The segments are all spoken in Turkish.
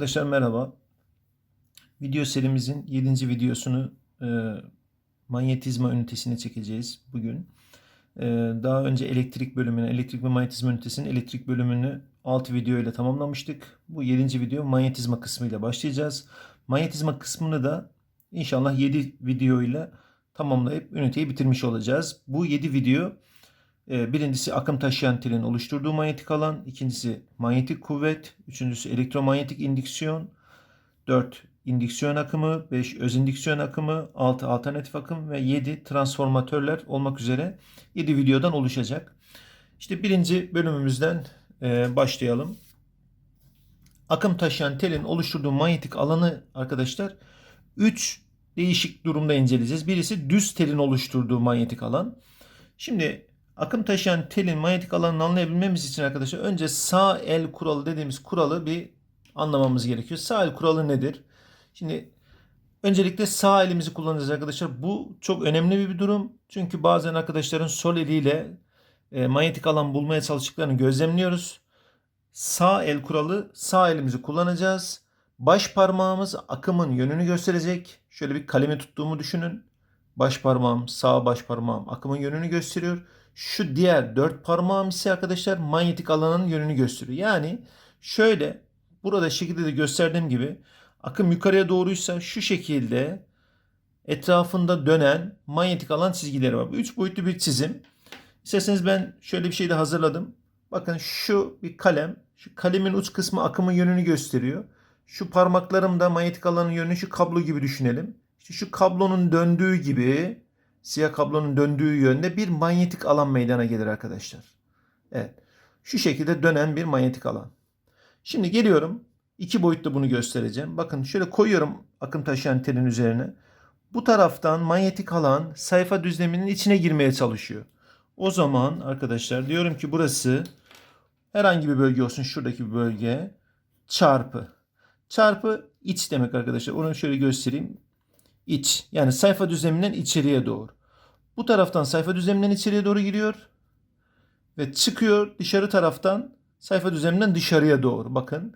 Arkadaşlar merhaba. Video serimizin 7. videosunu e, manyetizma ünitesine çekeceğiz bugün. E, daha önce elektrik bölümünü, elektrik ve manyetizma ünitesinin elektrik bölümünü 6 video ile tamamlamıştık. Bu 7. video manyetizma kısmıyla başlayacağız. Manyetizma kısmını da inşallah 7 video ile tamamlayıp üniteyi bitirmiş olacağız. Bu 7 video Birincisi akım taşıyan telin oluşturduğu manyetik alan, ikincisi manyetik kuvvet, üçüncüsü elektromanyetik indüksiyon, dört indüksiyon akımı, beş öz indüksiyon akımı, altı alternatif akım ve yedi transformatörler olmak üzere yedi videodan oluşacak. İşte birinci bölümümüzden e, başlayalım. Akım taşıyan telin oluşturduğu manyetik alanı arkadaşlar 3 değişik durumda inceleyeceğiz. Birisi düz telin oluşturduğu manyetik alan. Şimdi Akım taşıyan telin manyetik alanını anlayabilmemiz için arkadaşlar önce sağ el kuralı dediğimiz kuralı bir anlamamız gerekiyor. Sağ el kuralı nedir? Şimdi öncelikle sağ elimizi kullanacağız arkadaşlar. Bu çok önemli bir durum. Çünkü bazen arkadaşların sol eliyle e, manyetik alan bulmaya çalıştıklarını gözlemliyoruz. Sağ el kuralı sağ elimizi kullanacağız. Baş parmağımız akımın yönünü gösterecek. Şöyle bir kalemi tuttuğumu düşünün. Baş parmağım, sağ baş parmağım akımın yönünü gösteriyor. Şu diğer dört parmağım ise arkadaşlar manyetik alanın yönünü gösteriyor. Yani şöyle burada şekilde de gösterdiğim gibi akım yukarıya doğruysa şu şekilde etrafında dönen manyetik alan çizgileri var. Bu üç boyutlu bir çizim. İsterseniz ben şöyle bir şey de hazırladım. Bakın şu bir kalem. Şu kalemin uç kısmı akımın yönünü gösteriyor. Şu parmaklarım da manyetik alanın yönünü şu kablo gibi düşünelim. İşte şu kablonun döndüğü gibi siyah kablonun döndüğü yönde bir manyetik alan meydana gelir arkadaşlar. Evet. Şu şekilde dönen bir manyetik alan. Şimdi geliyorum. iki boyutta bunu göstereceğim. Bakın şöyle koyuyorum akım taşıyan telin üzerine. Bu taraftan manyetik alan sayfa düzleminin içine girmeye çalışıyor. O zaman arkadaşlar diyorum ki burası herhangi bir bölge olsun şuradaki bir bölge çarpı. Çarpı iç demek arkadaşlar. Onu şöyle göstereyim iç. Yani sayfa düzleminden içeriye doğru. Bu taraftan sayfa düzleminden içeriye doğru giriyor. Ve çıkıyor dışarı taraftan sayfa düzleminden dışarıya doğru. Bakın.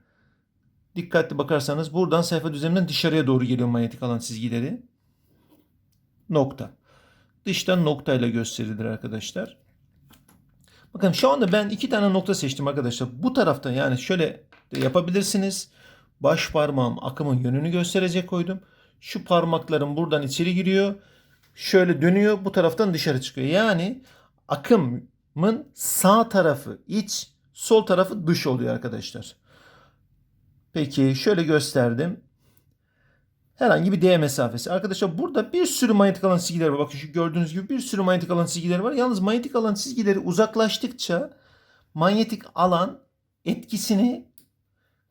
Dikkatli bakarsanız buradan sayfa düzleminden dışarıya doğru geliyor manyetik alan çizgileri. Nokta. Dıştan noktayla gösterilir arkadaşlar. Bakın şu anda ben iki tane nokta seçtim arkadaşlar. Bu taraftan yani şöyle de yapabilirsiniz. Baş parmağım akımın yönünü gösterecek koydum. Şu parmaklarım buradan içeri giriyor. Şöyle dönüyor bu taraftan dışarı çıkıyor. Yani akımın sağ tarafı iç, sol tarafı dış oluyor arkadaşlar. Peki şöyle gösterdim. Herhangi bir D mesafesi. Arkadaşlar burada bir sürü manyetik alan çizgileri var. Bakın şu gördüğünüz gibi bir sürü manyetik alan çizgileri var. Yalnız manyetik alan çizgileri uzaklaştıkça manyetik alan etkisini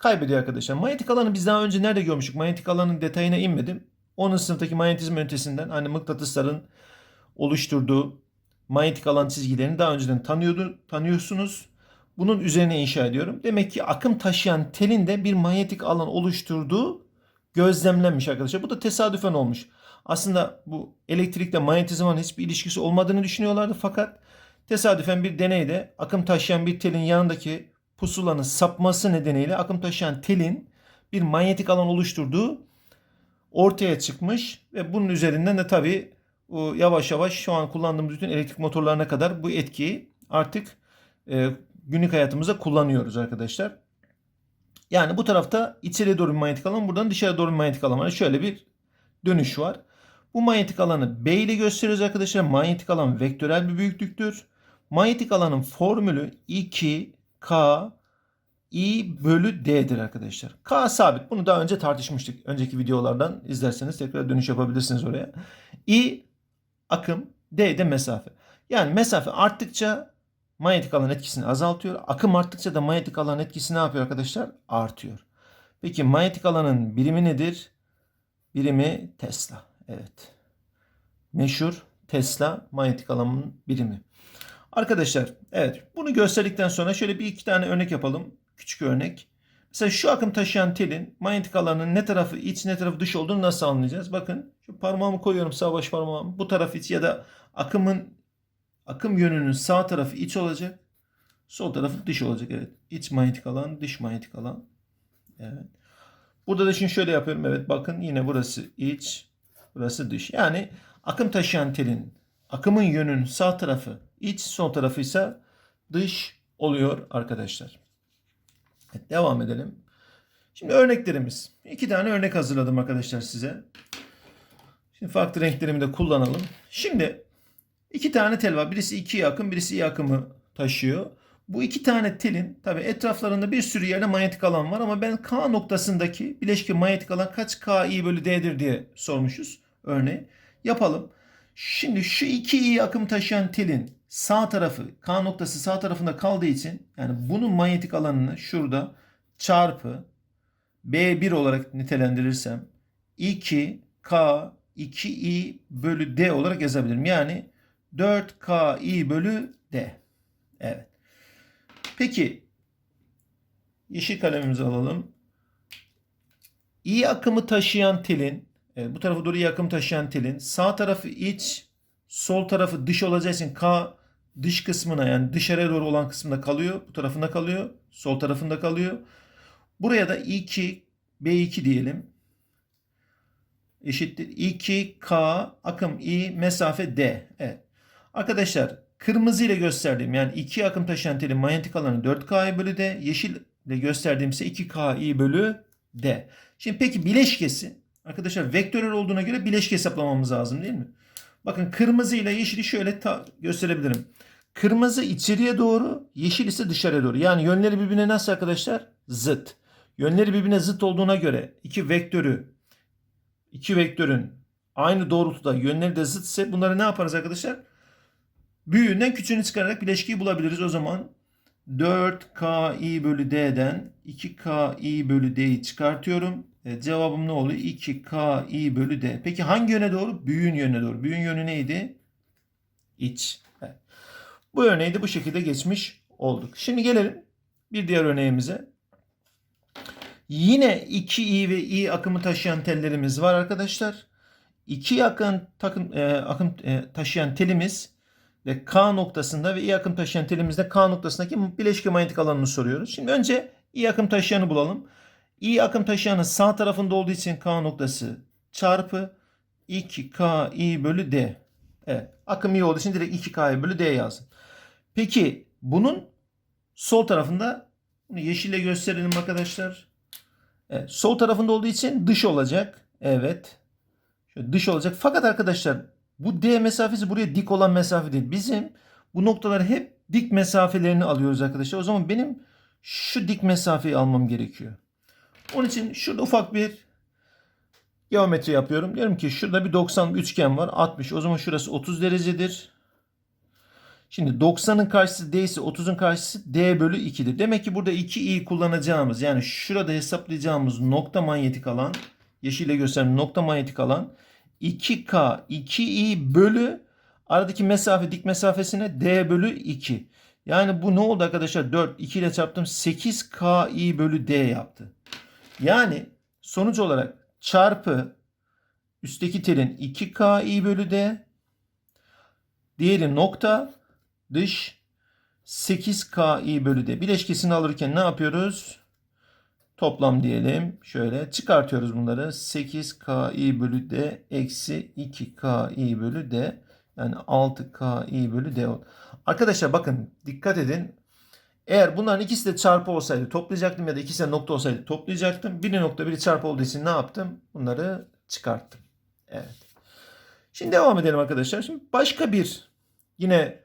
kaybediyor arkadaşlar. Manyetik alanı biz daha önce nerede görmüştük? Manyetik alanın detayına inmedim. 10. sınıftaki manyetizm ünitesinden hani mıknatısların oluşturduğu manyetik alan çizgilerini daha önceden tanıyordu, tanıyorsunuz. Bunun üzerine inşa ediyorum. Demek ki akım taşıyan telin de bir manyetik alan oluşturduğu gözlemlenmiş arkadaşlar. Bu da tesadüfen olmuş. Aslında bu elektrikle manyetizmanın hiçbir ilişkisi olmadığını düşünüyorlardı fakat tesadüfen bir deneyde akım taşıyan bir telin yanındaki pusulanın sapması nedeniyle akım taşıyan telin bir manyetik alan oluşturduğu ortaya çıkmış ve bunun üzerinden de tabii yavaş yavaş şu an kullandığımız bütün elektrik motorlarına kadar bu etkiyi artık e, günlük hayatımızda kullanıyoruz arkadaşlar. Yani bu tarafta içeriye doğru bir manyetik alan, buradan dışarı doğru bir manyetik alan var. Şöyle bir dönüş var. Bu manyetik alanı B ile gösteriyoruz arkadaşlar. Manyetik alan vektörel bir büyüklüktür. Manyetik alanın formülü 2K I bölü D'dir arkadaşlar. K sabit. Bunu daha önce tartışmıştık. Önceki videolardan izlerseniz tekrar dönüş yapabilirsiniz oraya. I akım, D de mesafe. Yani mesafe arttıkça manyetik alan etkisini azaltıyor. Akım arttıkça da manyetik alan etkisi ne yapıyor arkadaşlar? Artıyor. Peki manyetik alanın birimi nedir? Birimi Tesla. Evet. Meşhur Tesla manyetik alanın birimi. Arkadaşlar evet bunu gösterdikten sonra şöyle bir iki tane örnek yapalım. Küçük örnek. Mesela şu akım taşıyan telin manyetik alanının ne tarafı iç ne tarafı dış olduğunu nasıl anlayacağız? Bakın şu parmağımı koyuyorum sağ baş parmağımı. Bu taraf iç ya da akımın akım yönünün sağ tarafı iç olacak. Sol tarafı dış olacak. Evet. İç manyetik alan, dış manyetik alan. Evet. Burada da şimdi şöyle yapıyorum. Evet bakın yine burası iç, burası dış. Yani akım taşıyan telin akımın yönünün sağ tarafı iç, sol tarafı ise dış oluyor arkadaşlar. Evet, devam edelim. Şimdi örneklerimiz. İki tane örnek hazırladım arkadaşlar size. Şimdi farklı renklerimi de kullanalım. Şimdi iki tane tel var. Birisi iki akım, birisi iyi akımı taşıyor. Bu iki tane telin tabi etraflarında bir sürü yerde manyetik alan var ama ben K noktasındaki bileşki manyetik alan kaç KI bölü D'dir diye sormuşuz örneği. Yapalım. Şimdi şu iki iyi akım taşıyan telin sağ tarafı K noktası sağ tarafında kaldığı için yani bunun manyetik alanını şurada çarpı B1 olarak nitelendirirsem 2K 2i bölü D olarak yazabilirim. Yani 4KI bölü D. Evet. Peki yeşil kalemimizi alalım. İyi akımı taşıyan telin evet, bu tarafa doğru iyi akım taşıyan telin sağ tarafı iç sol tarafı dış olacağı için K dış kısmına yani dışarıya doğru olan kısmında kalıyor. Bu tarafında kalıyor. Sol tarafında kalıyor. Buraya da 2 B2 diyelim. Eşittir 2K akım I mesafe D. Evet. Arkadaşlar kırmızı ile gösterdiğim yani 2 akım taşıyan telin manyetik alanı 4K bölü D. Yeşil ile gösterdiğim ise 2K I bölü D. Şimdi peki bileşkesi arkadaşlar vektörel olduğuna göre bileşke hesaplamamız lazım değil mi? Bakın kırmızı ile yeşili şöyle gösterebilirim. Kırmızı içeriye doğru, yeşil ise dışarıya doğru. Yani yönleri birbirine nasıl arkadaşlar? Zıt. Yönleri birbirine zıt olduğuna göre iki vektörü iki vektörün aynı doğrultuda yönleri de zıt ise bunları ne yaparız arkadaşlar? Büyüğünden küçüğünü çıkararak bileşkeyi bulabiliriz. O zaman 4ki bölü d'den 2ki bölü d'yi çıkartıyorum. E, cevabım ne oluyor? 2ki bölü d. Peki hangi yöne doğru? Büyüğün yönüne doğru. Büyüğün yönü neydi? İç. Bu örneği de bu şekilde geçmiş olduk. Şimdi gelelim bir diğer örneğimize. Yine 2i ve i akımı taşıyan tellerimiz var arkadaşlar. 2 akım takım e, akım e, taşıyan telimiz ve K noktasında ve i akım taşıyan telimizde K noktasındaki bileşke manyetik alanını soruyoruz. Şimdi önce i akım taşıyanı bulalım. İ akım taşıyanın sağ tarafında olduğu için K noktası çarpı 2K i bölü D. Evet. Akım i olduğu için direkt 2K i bölü D yazdım. Peki bunun sol tarafında bunu yeşille gösterelim arkadaşlar. Evet, sol tarafında olduğu için dış olacak. Evet. Şöyle dış olacak. Fakat arkadaşlar bu D mesafesi buraya dik olan mesafe değil. Bizim bu noktalar hep dik mesafelerini alıyoruz arkadaşlar. O zaman benim şu dik mesafeyi almam gerekiyor. Onun için şurada ufak bir geometri yapıyorum. Diyorum ki şurada bir 90 üçgen var. 60. O zaman şurası 30 derecedir. Şimdi 90'ın karşısı D ise 30'un karşısı D bölü 2'dir. Demek ki burada 2i kullanacağımız yani şurada hesaplayacağımız nokta manyetik alan yeşille gösterdiğim nokta manyetik alan 2K 2i bölü aradaki mesafe dik mesafesine D bölü 2. Yani bu ne oldu arkadaşlar? 4 2 ile çarptım 8KI bölü D yaptı. Yani sonuç olarak çarpı üstteki telin 2KI bölü D diğeri nokta dış 8KI bölü D. Bileşkesini alırken ne yapıyoruz? Toplam diyelim. Şöyle çıkartıyoruz bunları. 8KI bölü D eksi 2KI bölü D. Yani 6KI bölü D. Arkadaşlar bakın dikkat edin. Eğer bunların ikisi de çarpı olsaydı toplayacaktım ya da ikisi de nokta olsaydı toplayacaktım. Biri nokta biri çarpı olduğu için ne yaptım? Bunları çıkarttım. Evet. Şimdi devam edelim arkadaşlar. Şimdi başka bir yine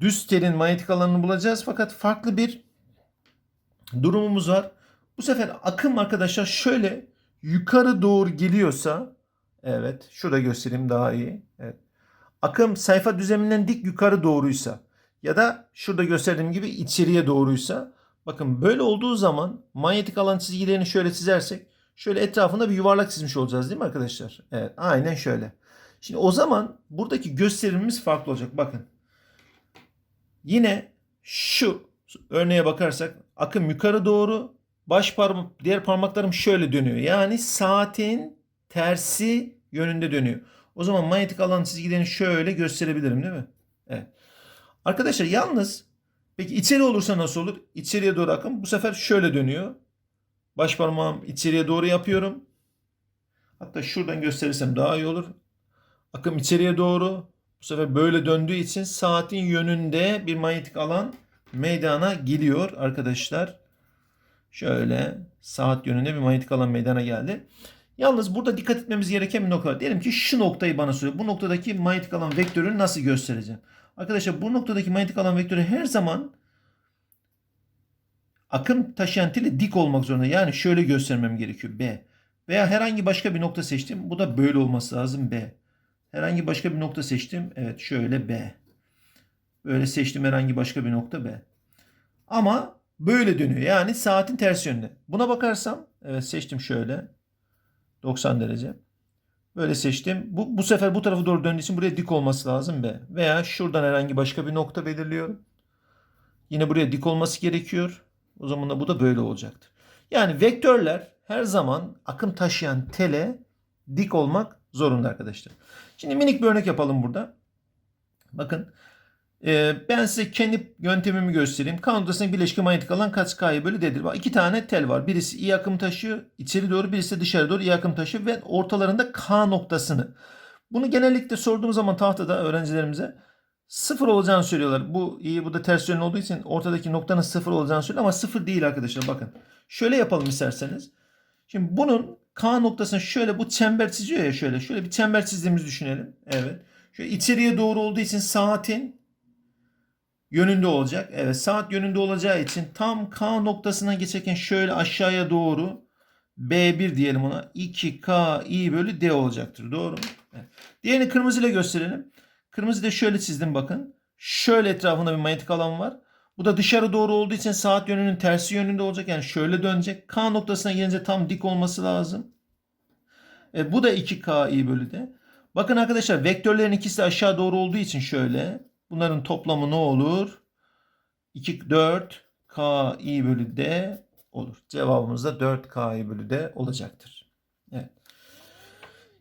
düz telin manyetik alanını bulacağız. Fakat farklı bir durumumuz var. Bu sefer akım arkadaşlar şöyle yukarı doğru geliyorsa evet şurada göstereyim daha iyi. Evet. Akım sayfa düzleminden dik yukarı doğruysa ya da şurada gösterdiğim gibi içeriye doğruysa bakın böyle olduğu zaman manyetik alan çizgilerini şöyle çizersek şöyle etrafında bir yuvarlak çizmiş olacağız değil mi arkadaşlar? Evet aynen şöyle. Şimdi o zaman buradaki gösterimimiz farklı olacak. Bakın. Yine şu örneğe bakarsak akım yukarı doğru baş parmak diğer parmaklarım şöyle dönüyor. Yani saatin tersi yönünde dönüyor. O zaman manyetik alan çizgilerini şöyle gösterebilirim değil mi? Evet. Arkadaşlar yalnız peki içeri olursa nasıl olur? İçeriye doğru akım bu sefer şöyle dönüyor. Baş parmağım içeriye doğru yapıyorum. Hatta şuradan gösterirsem daha iyi olur. Akım içeriye doğru. Bu sefer böyle döndüğü için saatin yönünde bir manyetik alan meydana geliyor arkadaşlar. Şöyle saat yönünde bir manyetik alan meydana geldi. Yalnız burada dikkat etmemiz gereken bir nokta. Diyelim ki şu noktayı bana soruyor. Bu noktadaki manyetik alan vektörünü nasıl göstereceğim? Arkadaşlar bu noktadaki manyetik alan vektörü her zaman akım taşıyan dik olmak zorunda. Yani şöyle göstermem gerekiyor. B. Veya herhangi başka bir nokta seçtim. Bu da böyle olması lazım. B. Herhangi başka bir nokta seçtim. Evet şöyle B. Böyle seçtim herhangi başka bir nokta B. Ama böyle dönüyor. Yani saatin ters yönünde. Buna bakarsam evet seçtim şöyle. 90 derece. Böyle seçtim. Bu, bu sefer bu tarafa doğru döndüğü için buraya dik olması lazım B. Veya şuradan herhangi başka bir nokta belirliyorum. Yine buraya dik olması gerekiyor. O zaman da bu da böyle olacaktır. Yani vektörler her zaman akım taşıyan tele dik olmak zorunda arkadaşlar. Şimdi minik bir örnek yapalım burada. Bakın ben size kendi yöntemimi göstereyim. K noktasındaki bileşke manyetik alan kaç K'yı bölü D'dir. Bak iki tane tel var. Birisi iyi akım taşıyor. içeri doğru birisi de dışarı doğru iyi akım taşıyor. Ve ortalarında K noktasını. Bunu genellikle sorduğum zaman tahtada öğrencilerimize sıfır olacağını söylüyorlar. Bu iyi bu da ters yönlü olduğu için ortadaki noktanın sıfır olacağını söylüyor ama sıfır değil arkadaşlar bakın. Şöyle yapalım isterseniz. Şimdi bunun K noktasını şöyle bu çember çiziyor ya şöyle. Şöyle bir çember çizdiğimizi düşünelim. Evet. Şöyle içeriye doğru olduğu için saatin yönünde olacak. Evet saat yönünde olacağı için tam K noktasına geçerken şöyle aşağıya doğru B1 diyelim ona 2K i bölü D olacaktır. Doğru mu? Evet. Diğerini kırmızıyla gösterelim. Kırmızı da şöyle çizdim bakın. Şöyle etrafında bir manyetik alan var. Bu da dışarı doğru olduğu için saat yönünün tersi yönünde olacak. Yani şöyle dönecek. K noktasına gelince tam dik olması lazım. E, bu da 2K i bölü D. Bakın arkadaşlar vektörlerin ikisi de aşağı doğru olduğu için şöyle. Bunların toplamı ne olur? 2, 4 K i bölü D olur. Cevabımız da 4 K i bölü D olacaktır. Evet.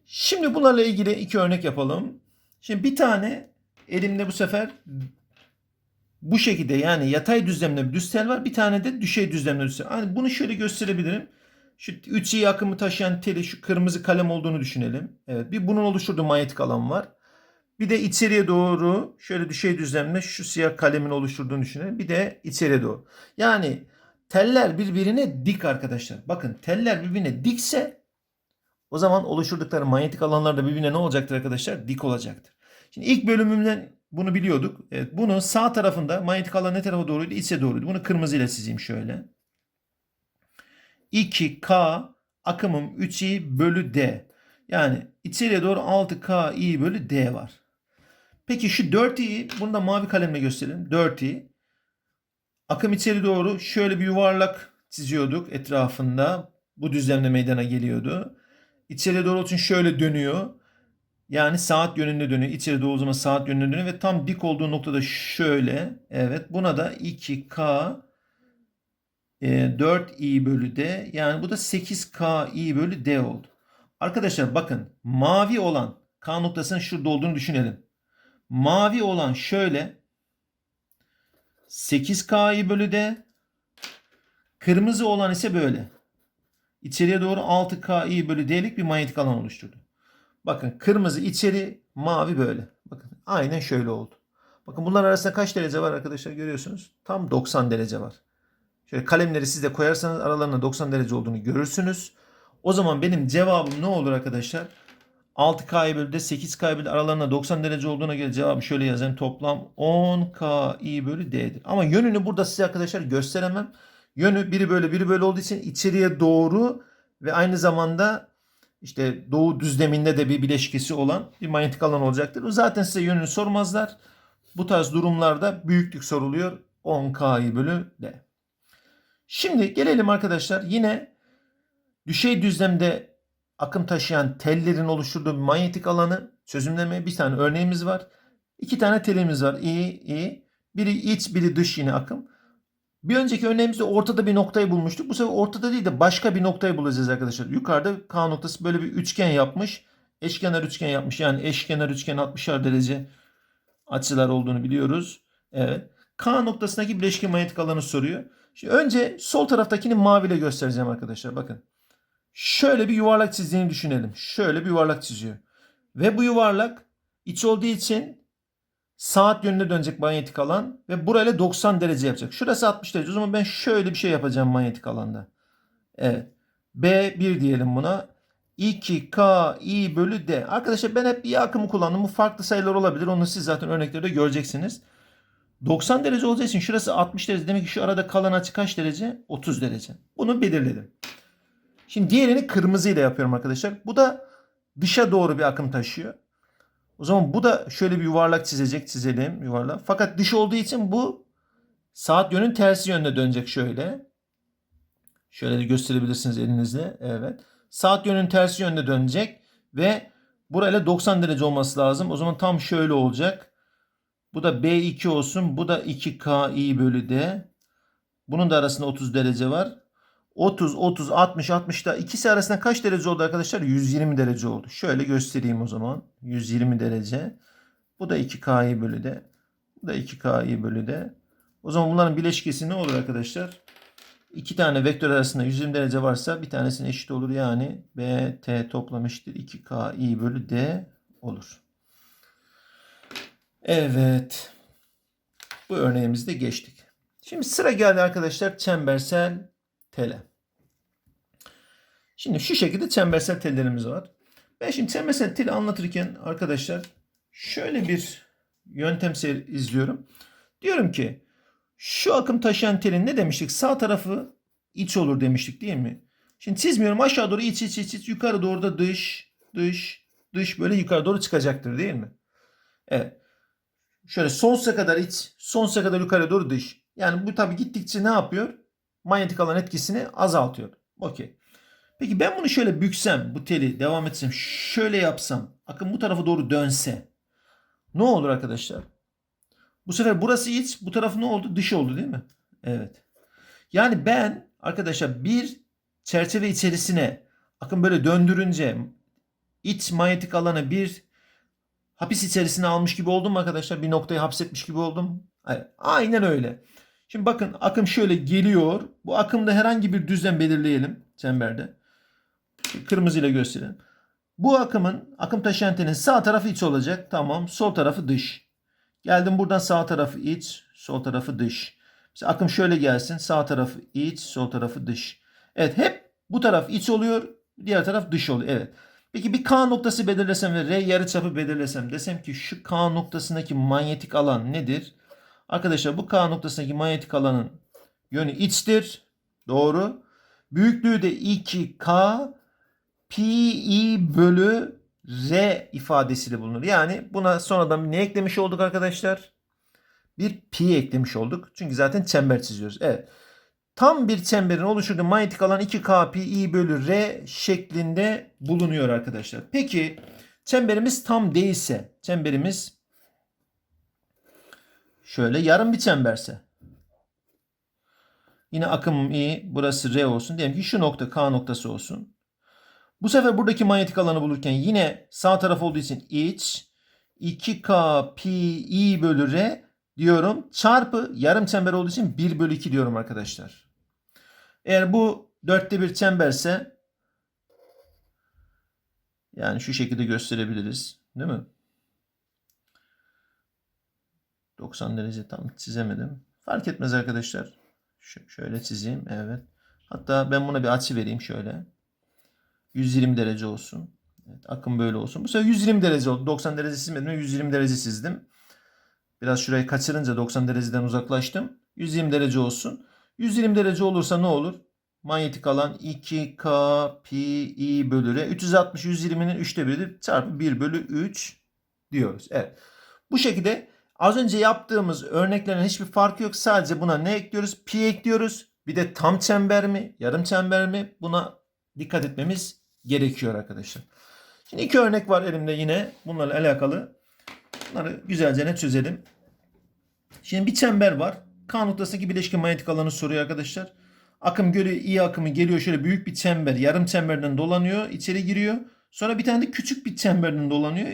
Şimdi bunlarla ilgili iki örnek yapalım. Şimdi bir tane elimde bu sefer bu şekilde yani yatay düzlemde bir düz var. Bir tane de düşey düzlemde düz tel. Hani bunu şöyle gösterebilirim. Şu 3i akımı taşıyan teli şu kırmızı kalem olduğunu düşünelim. Evet bir bunun oluşturduğu manyetik alan var. Bir de içeriye doğru şöyle düşey düzlemde şu siyah kalemin oluşturduğunu düşünelim. Bir de içeriye doğru. Yani teller birbirine dik arkadaşlar. Bakın teller birbirine dikse o zaman oluşturdukları manyetik alanlar da birbirine ne olacaktır arkadaşlar? Dik olacaktır. Şimdi ilk bölümümden bunu biliyorduk. Evet, bunun sağ tarafında manyetik alan ne tarafa doğruydu? İçe doğruydu. Bunu kırmızıyla çizeyim şöyle. 2K akımım 3i bölü D. Yani içeriye doğru 6K i bölü D var. Peki şu 4i'yi bunu da mavi kalemle gösterelim. 4i. Akım içeri doğru şöyle bir yuvarlak çiziyorduk etrafında. Bu düzlemde meydana geliyordu. İçeri doğru için şöyle dönüyor. Yani saat yönünde dönüyor. İçeri doğru zaman saat yönünde dönüyor ve tam dik olduğu noktada şöyle. Evet buna da 2K e, 4i bölü D. Yani bu da 8K i bölü D oldu. Arkadaşlar bakın mavi olan K noktasının şurada olduğunu düşünelim. Mavi olan şöyle 8K i bölü D. Kırmızı olan ise böyle. İçeriye doğru 6K i bölü D'lik bir manyetik alan oluşturdu. Bakın kırmızı içeri, mavi böyle. Bakın aynen şöyle oldu. Bakın bunlar arasında kaç derece var arkadaşlar görüyorsunuz? Tam 90 derece var. Şöyle kalemleri siz de koyarsanız aralarında 90 derece olduğunu görürsünüz. O zaman benim cevabım ne olur arkadaşlar? 6K bölü de 8K bölü aralarında 90 derece olduğuna göre cevabı şöyle yazayım. Toplam 10K i bölü D'dir. Ama yönünü burada size arkadaşlar gösteremem. Yönü biri böyle biri böyle olduğu için içeriye doğru ve aynı zamanda işte doğu düzleminde de bir bileşkesi olan bir manyetik alan olacaktır. Zaten size yönünü sormazlar. Bu tarz durumlarda büyüklük soruluyor. 10K'yı bölü D. Şimdi gelelim arkadaşlar yine düşey düzlemde akım taşıyan tellerin oluşturduğu bir manyetik alanı çözümlemeye bir tane örneğimiz var. İki tane telimiz var. İ, İ. Biri iç, biri dış yine akım. Bir önceki örneğimizde ortada bir noktayı bulmuştuk. Bu sefer ortada değil de başka bir noktayı bulacağız arkadaşlar. Yukarıda K noktası böyle bir üçgen yapmış. Eşkenar üçgen yapmış. Yani eşkenar üçgen 60'ar derece açılar olduğunu biliyoruz. Evet. K noktasındaki bileşke manyetik alanı soruyor. Şimdi önce sol taraftakini maviyle göstereceğim arkadaşlar. Bakın. Şöyle bir yuvarlak çizdiğini düşünelim. Şöyle bir yuvarlak çiziyor. Ve bu yuvarlak iç olduğu için saat yönüne dönecek manyetik alan ve burayla 90 derece yapacak. Şurası 60 derece. O zaman ben şöyle bir şey yapacağım manyetik alanda. Evet. B1 diyelim buna. 2K I bölü D. Arkadaşlar ben hep I akımı kullandım. Bu farklı sayılar olabilir. Onu siz zaten örneklerde göreceksiniz. 90 derece olacağı için şurası 60 derece. Demek ki şu arada kalan açı kaç derece? 30 derece. Bunu belirledim. Şimdi diğerini kırmızı ile yapıyorum arkadaşlar. Bu da dışa doğru bir akım taşıyor. O zaman bu da şöyle bir yuvarlak çizecek. Çizelim yuvarlak. Fakat dış olduğu için bu saat yönün tersi yönde dönecek şöyle. Şöyle de gösterebilirsiniz elinizle. Evet. Saat yönün tersi yönde dönecek ve burayla 90 derece olması lazım. O zaman tam şöyle olacak. Bu da B2 olsun. Bu da 2KI bölü D. Bunun da arasında 30 derece var. 30, 30, 60, 60 da ikisi arasında kaç derece oldu arkadaşlar? 120 derece oldu. Şöyle göstereyim o zaman. 120 derece. Bu da 2KI bölü D. Bu da 2KI bölü D. O zaman bunların bileşkesi ne olur arkadaşlar? İki tane vektör arasında 120 derece varsa bir tanesine eşit olur. Yani BT toplam eşittir 2KI bölü D olur. Evet. Bu örneğimizde geçtik. Şimdi sıra geldi arkadaşlar çembersel tele. Şimdi şu şekilde çembersel tellerimiz var. Ben şimdi çembersel teli anlatırken arkadaşlar şöyle bir yöntem izliyorum. Diyorum ki şu akım taşıyan telin ne demiştik? Sağ tarafı iç olur demiştik değil mi? Şimdi çizmiyorum aşağı doğru iç iç iç iç yukarı doğru da dış dış dış böyle yukarı doğru çıkacaktır değil mi? Evet. Şöyle sonsuza kadar iç, sonsuza kadar yukarı doğru dış. Yani bu tabi gittikçe ne yapıyor? Manyetik alan etkisini azaltıyor. Okey. Peki ben bunu şöyle büksem, bu teli devam etsem, şöyle yapsam, akım bu tarafa doğru dönse ne olur arkadaşlar? Bu sefer burası iç, bu taraf ne oldu? Dış oldu değil mi? Evet. Yani ben arkadaşlar bir çerçeve içerisine akım böyle döndürünce iç manyetik alanı bir hapis içerisine almış gibi oldum mu arkadaşlar? Bir noktayı hapsetmiş gibi oldum. Aynen öyle. Şimdi bakın akım şöyle geliyor. Bu akımda herhangi bir düzlem belirleyelim çemberde. Kırmızı ile gösterelim. Bu akımın akım taşıyan telin sağ tarafı iç olacak. Tamam. Sol tarafı dış. Geldim buradan sağ tarafı iç, sol tarafı dış. Mesela akım şöyle gelsin. Sağ tarafı iç, sol tarafı dış. Evet hep bu taraf iç oluyor, diğer taraf dış oluyor. Evet. Peki bir K noktası belirlesem ve R yarıçapı belirlesem desem ki şu K noktasındaki manyetik alan nedir? Arkadaşlar bu K noktasındaki manyetik alanın yönü içtir. Doğru. Büyüklüğü de 2K pi bölü R ifadesiyle bulunur. Yani buna sonradan ne eklemiş olduk arkadaşlar? Bir pi eklemiş olduk. Çünkü zaten çember çiziyoruz. Evet. Tam bir çemberin oluşturduğu manyetik alan 2K pi bölü R şeklinde bulunuyor arkadaşlar. Peki çemberimiz tam değilse, çemberimiz şöyle yarım bir çemberse. Yine akım i burası R olsun. Diyelim ki şu nokta K noktası olsun. Bu sefer buradaki manyetik alanı bulurken yine sağ taraf olduğu için iç 2K pi i bölü R diyorum. Çarpı yarım çember olduğu için 1 bölü 2 diyorum arkadaşlar. Eğer bu dörtte bir çemberse yani şu şekilde gösterebiliriz. Değil mi? 90 derece tam çizemedim. Fark etmez arkadaşlar. Ş- şöyle çizeyim. Evet. Hatta ben buna bir açı vereyim şöyle. 120 derece olsun. Evet, akım böyle olsun. Bu sefer 120 derece oldu. 90 derece çizmedim. 120 derece çizdim. Biraz şurayı kaçırınca 90 dereceden uzaklaştım. 120 derece olsun. 120 derece olursa ne olur? Manyetik alan 2K pi bölü R. 360 120'nin 3'te 1'i çarpı 1 bölü 3 diyoruz. Evet. Bu şekilde az önce yaptığımız örneklerin hiçbir farkı yok. Sadece buna ne ekliyoruz? Pi ekliyoruz. Bir de tam çember mi? Yarım çember mi? Buna dikkat etmemiz gerekiyor arkadaşlar. Şimdi iki örnek var elimde yine bunlarla alakalı. Bunları güzelce ne çözelim. Şimdi bir çember var. K noktasındaki bileşke manyetik alanı soruyor arkadaşlar. Akım gölü iyi akımı geliyor şöyle büyük bir çember yarım çemberden dolanıyor içeri giriyor. Sonra bir tane de küçük bir çemberden dolanıyor.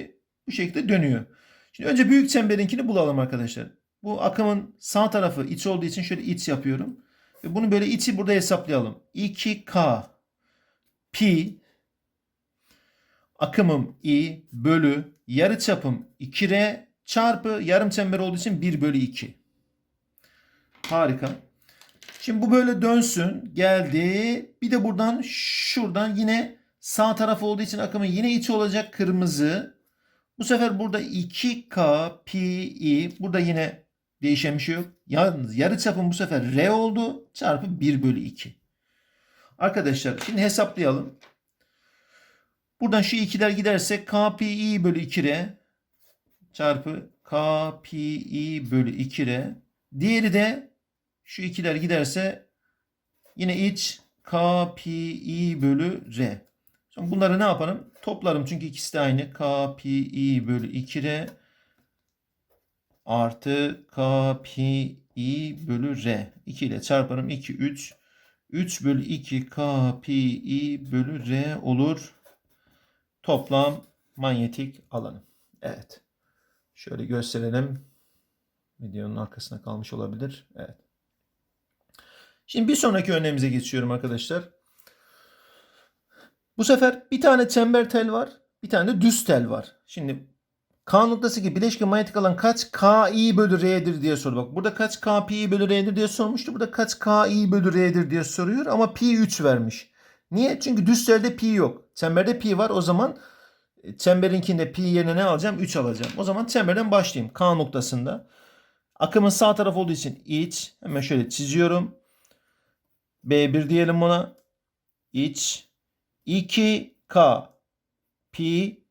Bu şekilde dönüyor. Şimdi önce büyük çemberinkini bulalım arkadaşlar. Bu akımın sağ tarafı iç olduğu için şöyle iç yapıyorum. Ve bunu böyle içi burada hesaplayalım. 2K pi akımım i bölü yarıçapım 2r çarpı yarım çember olduğu için 1 bölü 2. Harika. Şimdi bu böyle dönsün. Geldi. Bir de buradan şuradan yine sağ taraf olduğu için akımın yine içi olacak kırmızı. Bu sefer burada 2K pi. Burada yine değişen bir şey yok. Yalnız yarı çapım bu sefer R oldu. Çarpı 1 bölü 2. Arkadaşlar şimdi hesaplayalım. Buradan şu ikiler giderse K pi i bölü 2R çarpı K pi i bölü 2R. Diğeri de şu ikiler giderse yine iç K pi i bölü R. Sonra bunları ne yaparım? Toplarım çünkü ikisi de aynı. K pi i bölü 2R artı K pi i bölü R. 2 ile çarparım. 2, 3. 3 bölü 2 K pi i bölü R olur. Toplam manyetik alanı. Evet. Şöyle gösterelim. Videonun arkasına kalmış olabilir. Evet. Şimdi bir sonraki örneğimize geçiyorum arkadaşlar. Bu sefer bir tane çember tel var. Bir tane de düz tel var. Şimdi K noktası ki bileşke manyetik alan kaç KI bölü R'dir diye soruyor. Bak burada kaç KPI bölü R'dir diye sormuştu. Burada kaç KI bölü R'dir diye soruyor ama pi 3 vermiş. Niye? Çünkü düz telde pi yok. Çemberde pi var. O zaman e, çemberinkinde pi yerine ne alacağım? 3 alacağım. O zaman çemberden başlayayım. K noktasında. Akımın sağ taraf olduğu için iç. Hemen şöyle çiziyorum. B1 diyelim buna. İç. 2K pi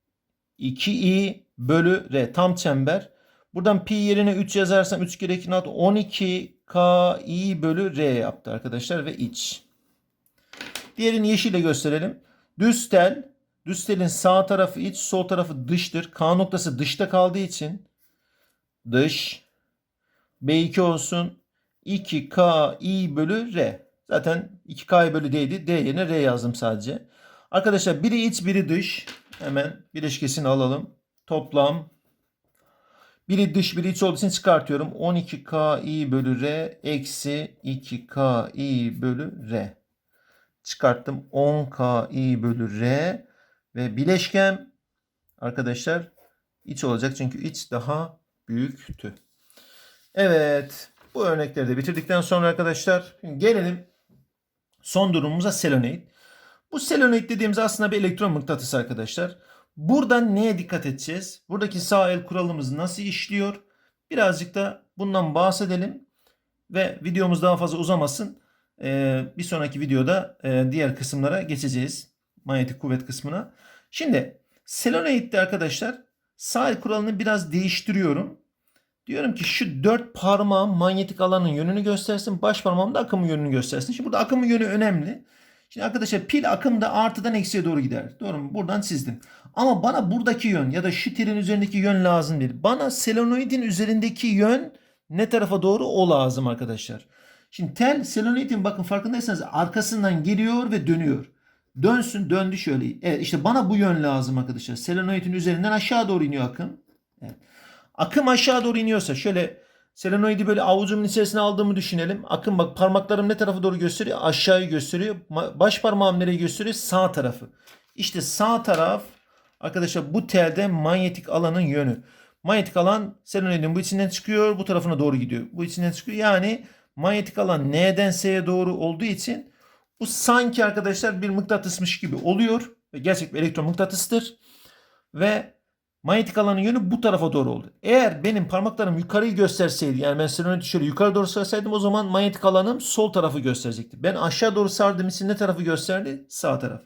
2i bölü r tam çember. Buradan pi yerine 3 yazarsam 3 kere 2 12 k i bölü r yaptı arkadaşlar ve iç. Diğerini yeşille gösterelim. Düz tel. Düz telin sağ tarafı iç, sol tarafı dıştır. K noktası dışta kaldığı için dış B2 olsun. 2K i bölü R. Zaten 2K bölü D'ydi. D yerine R yazdım sadece. Arkadaşlar biri iç biri dış. Hemen bileşkesini alalım. Toplam biri dış biri iç olduğu için çıkartıyorum. 12K i bölü R eksi 2K i bölü R. Çıkarttım 10K i bölü R ve bileşkem arkadaşlar iç olacak çünkü iç daha büyüktü. Evet bu örnekleri de bitirdikten sonra arkadaşlar gelelim son durumumuza selenoid. Bu selenoid dediğimiz aslında bir elektron mıknatısı arkadaşlar. Buradan neye dikkat edeceğiz? Buradaki sağ el kuralımız nasıl işliyor? Birazcık da bundan bahsedelim. Ve videomuz daha fazla uzamasın. Ee, bir sonraki videoda e, diğer kısımlara geçeceğiz. Manyetik kuvvet kısmına. Şimdi selenoid'de arkadaşlar sağ el kuralını biraz değiştiriyorum. Diyorum ki şu dört parmağım manyetik alanın yönünü göstersin. Baş parmağım da akımın yönünü göstersin. Şimdi burada akımın yönü önemli. Şimdi arkadaşlar pil akımda artıdan eksiye doğru gider. Doğru mu? Buradan çizdim. Ama bana buradaki yön ya da şu telin üzerindeki yön lazım değil. Bana selenoidin üzerindeki yön ne tarafa doğru o lazım arkadaşlar. Şimdi tel selenoidin bakın farkındaysanız arkasından geliyor ve dönüyor. Dönsün döndü şöyle. Evet işte bana bu yön lazım arkadaşlar. Selenoidin üzerinden aşağı doğru iniyor akım. Evet. Akım aşağı doğru iniyorsa şöyle selenoidi böyle avucumun içerisine aldığımı düşünelim. Akım bak parmaklarım ne tarafa doğru gösteriyor? Aşağıyı gösteriyor. Baş parmağım nereye gösteriyor? Sağ tarafı. İşte sağ taraf arkadaşlar bu telde manyetik alanın yönü. Manyetik alan selenoidin bu içinden çıkıyor. Bu tarafına doğru gidiyor. Bu içinden çıkıyor. Yani manyetik alan N'den S'ye doğru olduğu için bu sanki arkadaşlar bir mıknatısmış gibi oluyor. Gerçek bir elektron mıknatısıdır. Ve manyetik alanın yönü bu tarafa doğru oldu. Eğer benim parmaklarım yukarıyı gösterseydi yani ben selenoidi şöyle yukarı doğru sarsaydım o zaman manyetik alanım sol tarafı gösterecekti. Ben aşağı doğru sardığım için ne tarafı gösterdi? Sağ taraf.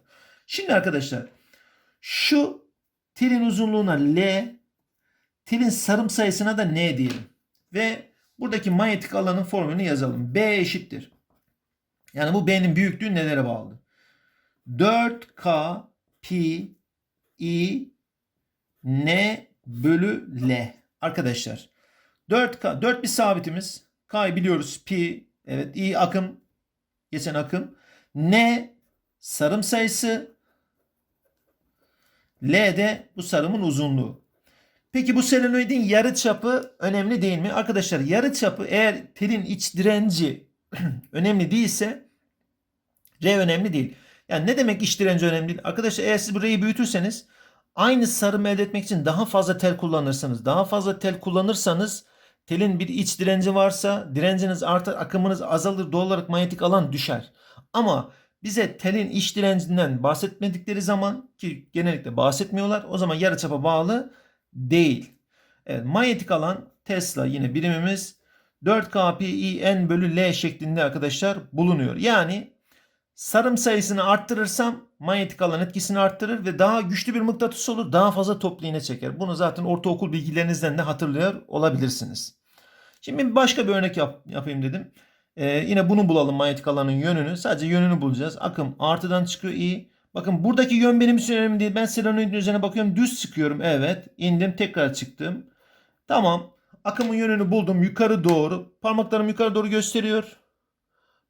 Şimdi arkadaşlar şu telin uzunluğuna L, telin sarım sayısına da N diyelim. Ve buradaki manyetik alanın formülünü yazalım. B eşittir. Yani bu B'nin büyüklüğü nelere bağlı? 4K pi i N bölü L. Arkadaşlar 4K 4 bir sabitimiz. K'yı biliyoruz. Pi evet i akım geçen akım. N sarım sayısı. L de bu sarımın uzunluğu. Peki bu selenoidin yarı çapı önemli değil mi? Arkadaşlar yarı çapı eğer telin iç direnci önemli değilse R önemli değil. Yani ne demek iç direnci önemli değil? Arkadaşlar eğer siz bu R'yi büyütürseniz aynı sarımı elde etmek için daha fazla tel kullanırsınız. Daha fazla tel kullanırsanız telin bir iç direnci varsa direnciniz artar, akımınız azalır, doğal olarak manyetik alan düşer. Ama bize telin iç direncinden bahsetmedikleri zaman ki genellikle bahsetmiyorlar o zaman yarıçapa bağlı değil. Evet, manyetik alan Tesla yine birimimiz 4 kpi n bölü L şeklinde arkadaşlar bulunuyor. Yani sarım sayısını arttırırsam manyetik alan etkisini arttırır ve daha güçlü bir mıknatıs olur. Daha fazla toplu iğne çeker. Bunu zaten ortaokul bilgilerinizden de hatırlıyor olabilirsiniz. Şimdi başka bir örnek yap- yapayım dedim. Ee, yine bunu bulalım manyetik alanın yönünü. Sadece yönünü bulacağız. Akım artıdan çıkıyor iyi. Bakın buradaki yön benim için önemli değil. Ben selenoidin üzerine bakıyorum. Düz çıkıyorum. Evet. indim tekrar çıktım. Tamam. Akımın yönünü buldum. Yukarı doğru. Parmaklarım yukarı doğru gösteriyor.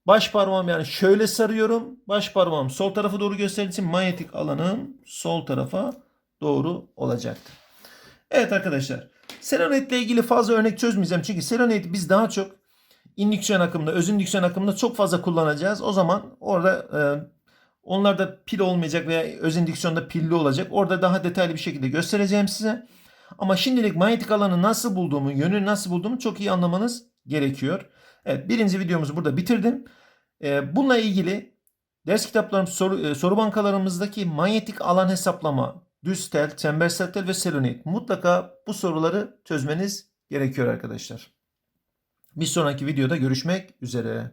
Baş parmağım yani şöyle sarıyorum. Baş parmağım sol tarafa doğru gösterdiği için manyetik alanım sol tarafa doğru olacaktır. Evet arkadaşlar. Selenoid ile ilgili fazla örnek çözmeyeceğim. Çünkü selenoid biz daha çok indüksiyon akımında, öz indüksiyon akımında çok fazla kullanacağız. O zaman orada e, onlarda pil olmayacak veya öz indüksiyonda pilli olacak. Orada daha detaylı bir şekilde göstereceğim size. Ama şimdilik manyetik alanı nasıl bulduğumu, yönünü nasıl bulduğumu çok iyi anlamanız gerekiyor. Evet birinci videomuzu burada bitirdim. E, bununla ilgili ders kitaplarım, soru, e, soru bankalarımızdaki manyetik alan hesaplama, düz tel, çembersel tel ve selenoid. Mutlaka bu soruları çözmeniz gerekiyor arkadaşlar. Bir sonraki videoda görüşmek üzere.